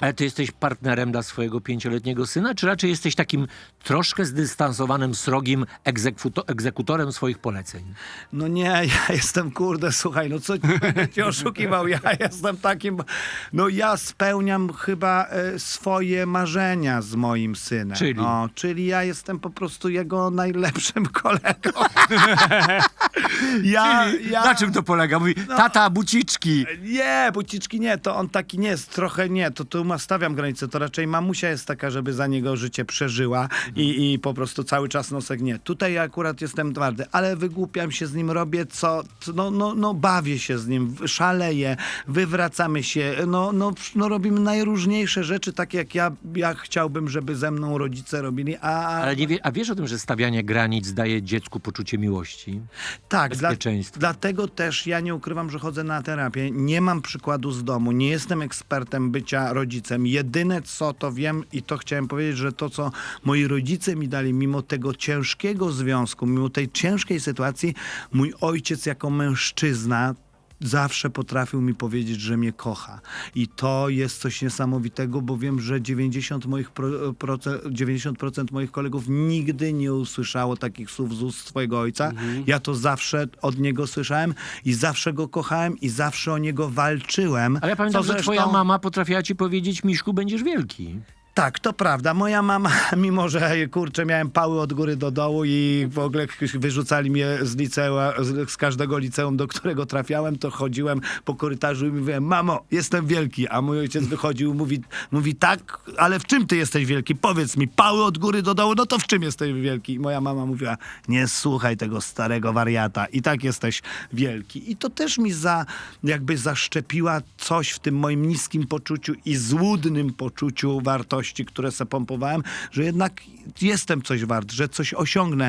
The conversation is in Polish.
Ale ty jesteś partnerem dla swojego pięcioletniego syna, czy raczej jesteś takim troszkę zdystansowanym, srogim egzekuto- egzekutorem swoich poleceń? No nie, ja jestem, kurde, słuchaj, no co cię oszukiwał, ja jestem takim, no ja spełniam chyba e, swoje marzenia z moim synem. Czyli? No, czyli ja jestem po prostu jego najlepszym kolegą. ja, ja... Na czym to polega? Mówi, tata, buciczki. Nie, buciczki nie, to on taki nie jest, trochę nie, to tu ma, stawiam granicę, to raczej mamusia jest taka, żeby za niego życie przeżyła i, i po prostu cały czas nosek nie. Tutaj ja akurat jestem twardy, ale wygłupiam się z nim, robię co, no, no, no bawię się z nim, szaleję, wywracamy się, no, no, no robimy najróżniejsze rzeczy, takie jak ja, ja chciałbym, żeby ze mną rodzice robili, a... Ale nie wie, a wiesz o tym, że stawianie granic daje dziecku poczucie miłości? Tak, dla, dlatego też ja nie ukrywam, że chodzę na terapię. Nie mam przykładu z domu, nie jestem ekspertem bycia rodzicem. Jedyne co to wiem i to chciałem powiedzieć, że to co moi rodzice mi dali, mimo tego ciężkiego związku, mimo tej ciężkiej sytuacji, mój ojciec jako mężczyzna zawsze potrafił mi powiedzieć, że mnie kocha. I to jest coś niesamowitego, bo wiem, że 90%, moich pro, proce- 90% moich kolegów nigdy nie usłyszało takich słów z ust swojego ojca. Ja to zawsze od niego słyszałem i zawsze go kochałem i zawsze o niego walczyłem. Ale ja pamiętam, Co że zresztą- twoja mama potrafiła ci powiedzieć, Miszku, będziesz wielki. Tak, to prawda. Moja mama, mimo że kurczę, miałem pały od góry do dołu i w ogóle wyrzucali mnie z liceum, z, z każdego liceum, do którego trafiałem, to chodziłem po korytarzu i mówiłem, mamo, jestem wielki. A mój ojciec wychodził, mówi, mówi tak, ale w czym ty jesteś wielki? Powiedz mi, pały od góry do dołu, no to w czym jesteś wielki? I moja mama mówiła, nie słuchaj tego starego wariata. I tak jesteś wielki. I to też mi za, jakby zaszczepiła coś w tym moim niskim poczuciu i złudnym poczuciu wartości, które se pompowałem, że jednak jestem coś wart, że coś osiągnę.